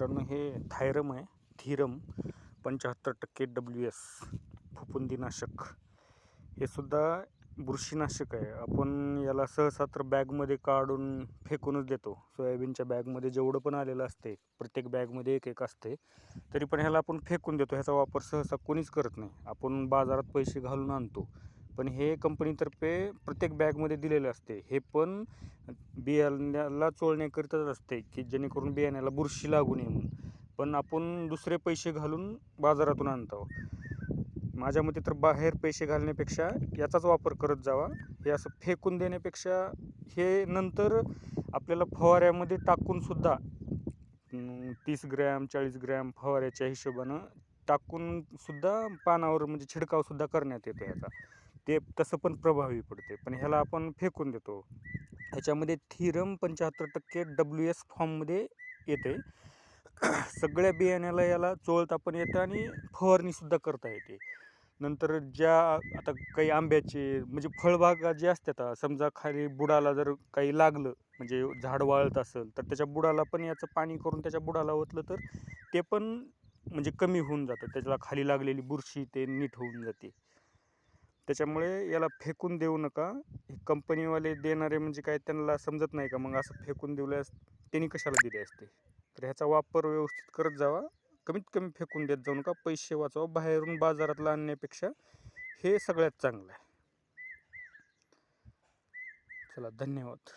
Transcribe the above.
मित्रांनो हे थायरम आहे थिरम पंच्याहत्तर टक्के डब्ल्यू एस फुफुंदीनाशक. हे सुद्धा बुरशीनाशक आहे. आपण याला सहसा तर बॅगमध्ये काढून फेकूनच देतो. सोयाबीनच्या बॅगमध्ये जेवढं पण आलेलं असते प्रत्येक बॅगमध्ये एक एक असते तरी पण ह्याला आपण फेकून देतो. ह्याचा वापर सहसा कोणीच करत नाही. आपण बाजारात पैसे घालून आणतो. पण हे कंपनीतर्फे प्रत्येक बॅगमध्ये दिलेलं असते. हे पण बियाण्याला चोळण्याकरिताच असते की जेणेकरून बियाण्याला बुरशी लागू नये म्हणून. पण आपण दुसरे पैसे घालून बाजारातून आणतो. माझ्या मते तर बाहेर पैसे घालण्यापेक्षा याचाच वापर करत जावा. हे असं फेकून देण्यापेक्षा हे नंतर आपल्याला फवाऱ्यामध्ये टाकूनसुद्धा तीस ग्रॅम चाळीस ग्रॅम फवाऱ्याच्या हिशोबानं टाकूनसुद्धा पानावर म्हणजे छिडकावसुद्धा करण्यात येतो याचा. ते तसं पण प्रभावी पडते. पण ह्याला आपण फेकून देतो. ह्याच्यामध्ये थिरम पंच्याहत्तर टक्के डब्ल्यू एस फॉर्ममध्ये येते. सगळ्या बियाण्याला याला चोळता पण येतं आणि फवारणीसुद्धा करता येते. नंतर ज्या आता काही आंब्याचे म्हणजे फळबागा जे असतात समजा खाली बुडाला जर काही लागलं म्हणजे झाड वाळत असेल तर त्याच्या बुडाला पण याचं पाणी करून त्याच्या बुडाला ओतलं तर ते पण म्हणजे कमी होऊन जातं. त्याच्याला खाली लागलेली बुरशी ते नीट होऊन जाते. त्याच्यामुळे याला फेकून देऊ नका. हे कंपनीवाले देणारे म्हणजे काय त्यांना समजत नाही का? मग असं फेकून दिल्यास त्यांनी कशाला दिले असते? तर ह्याचा वापर व्यवस्थित करत जावा. कमीत कमी फेकून देत जाऊ नका. पैसे वाचवा. बाहेरून बाजारातला आणण्यापेक्षा हे सगळ्यात चांगलं आहे. चला धन्यवाद.